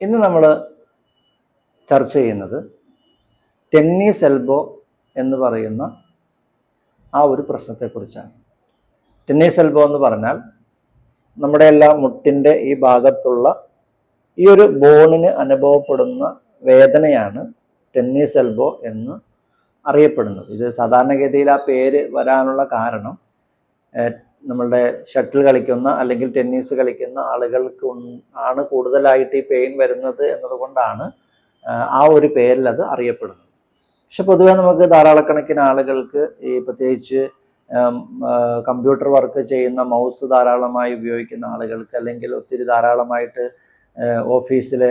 ഇന്ന് നമ്മൾ ചർച്ച ചെയ്യുന്നത് ടെന്നീസ് എൽബോ എന്ന് പറയുന്ന ആ ഒരു പ്രശ്നത്തെക്കുറിച്ചാണ്. ടെന്നീസ് എൽബോ എന്ന് പറഞ്ഞാൽ നമ്മുടെ എല്ലാ മുട്ടിന്റെ ഈ ഭാഗത്തുള്ള ഈ ഒരു ബോണിന് അനുഭവപ്പെടുന്ന വേദനയാണ് ടെന്നീസ് എൽബോ എന്ന് അറിയപ്പെടുന്നത്. ഇത് സാധാരണഗതിയിൽ ആ പേര് വരാനുള്ള കാരണം നമ്മളുടെ ഷട്ടിൽ കളിക്കുന്ന അല്ലെങ്കിൽ ടെന്നീസ് കളിക്കുന്ന ആളുകൾക്ക് ആണ് കൂടുതലായിട്ട് ഈ പെയിൻ വരുന്നത് എന്നതുകൊണ്ടാണ് ആ ഒരു പേരിൽ അത് അറിയപ്പെടുന്നത്. പക്ഷെ പൊതുവെ നമുക്ക് ധാരാളക്കണക്കിന് ആളുകൾക്ക് ഈ പ്രത്യേകിച്ച് കമ്പ്യൂട്ടർ വർക്ക് ചെയ്യുന്ന മൗസ് ധാരാളമായി ഉപയോഗിക്കുന്ന ആളുകൾക്ക് അല്ലെങ്കിൽ ഒത്തിരി ധാരാളമായിട്ട് ഓഫീസിലെ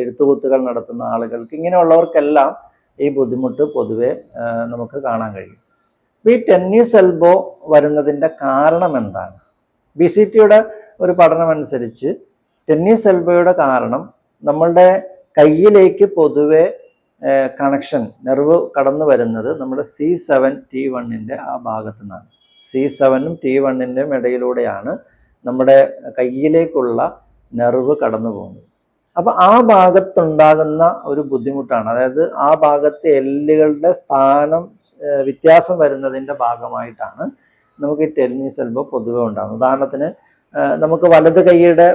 എഴുത്തുകുത്തുകൾ നടത്തുന്ന ആളുകൾക്ക് ഇങ്ങനെയുള്ളവർക്കെല്ലാം ഈ ബുദ്ധിമുട്ട് പൊതുവെ നമുക്ക് കാണാൻ കഴിയും. ഈ ടെന്നീസ് എൽബോ വരുന്നതിന്റെ കാരണം എന്താണ്? ബി സി ടിയുടെ ഒരു പഠനമനുസരിച്ച് ടെന്നീസ് എൽബോയുടെ കാരണം നമ്മളുടെ കയ്യിലേക്ക് പൊതുവെ കണക്ഷൻ നെർവ് കടന്നു വരുന്നത് നമ്മുടെ സി സെവൻ ടി വണ്ണിന്റെ ആ ഭാഗത്തു നിന്നാണ് സി സെവനും ടി വണ്ണിന്റെയും ഇടയിലൂടെയാണ് നമ്മുടെ കയ്യിലേക്കുള്ള നെർവ് കടന്നു പോകുന്നത്. അപ്പൊ ആ ഭാഗത്തുണ്ടാകുന്ന ഒരു ബുദ്ധിമുട്ടാണ്. അതായത് ആ ഭാഗത്തെ എല്ലുകളുടെ സ്ഥാനം വ്യത്യാസം വരുന്നതിന്റെ ഭാഗമായിട്ടാണ് നമുക്ക് ഈ ടെലിനീസ് എൽബോ പൊതുവെ ഉണ്ടാകുന്നത്. ഉദാഹരണത്തിന് നമുക്ക് വലത് കൈയുടെ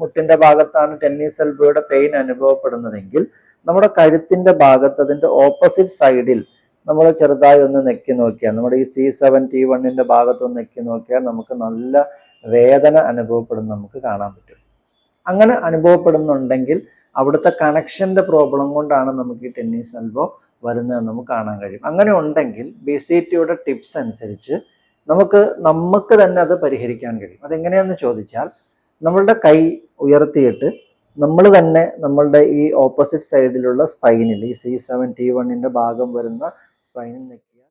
മുട്ടിന്റെ ഭാഗത്താണ് ടെന്നീസ് എൽബോയുടെ പെയിൻ അനുഭവപ്പെടുന്നതെങ്കിൽ നമ്മുടെ കഴുത്തിന്റെ ഭാഗത്ത് അതിന്റെ ഓപ്പോസിറ്റ് സൈഡിൽ നമ്മൾ ചെറുതായി ഒന്ന് നെക്കി നോക്കിയാൽ നമ്മുടെ ഈ സി സെവൻ ടി വണ്ണിന്റെ ഭാഗത്തൊന്ന് നെക്കി നോക്കിയാൽ നമുക്ക് നല്ല വേദന അനുഭവപ്പെടുന്ന നമുക്ക് കാണാൻ പറ്റും. അങ്ങനെ അനുഭവപ്പെടുന്നുണ്ടെങ്കിൽ അവിടുത്തെ കണക്ഷന്റെ പ്രോബ്ലം കൊണ്ടാണ് നമുക്ക് ഈ ടെന്നീസ് എൽബോ വരുന്നതെന്ന് നമുക്ക് കാണാൻ കഴിയും. അങ്ങനെ ഉണ്ടെങ്കിൽ ബി സി ടിയുടെ ടിപ്സ് അനുസരിച്ച് നമുക്ക് നമുക്ക് തന്നെ അത് പരിഹരിക്കാൻ കഴിയും. അതെങ്ങനെയാന്ന് ചോദിച്ചാൽ നമ്മളുടെ കൈ ഉയർത്തിയിട്ട് നമ്മൾ തന്നെ നമ്മളുടെ ഈ ഓപ്പോസിറ്റ് സൈഡിലുള്ള സ്പൈനിൽ ഈ സി സെവൻ ടി വണ്ണിന്റെ ഭാഗം വരുന്ന സ്പൈനിൽ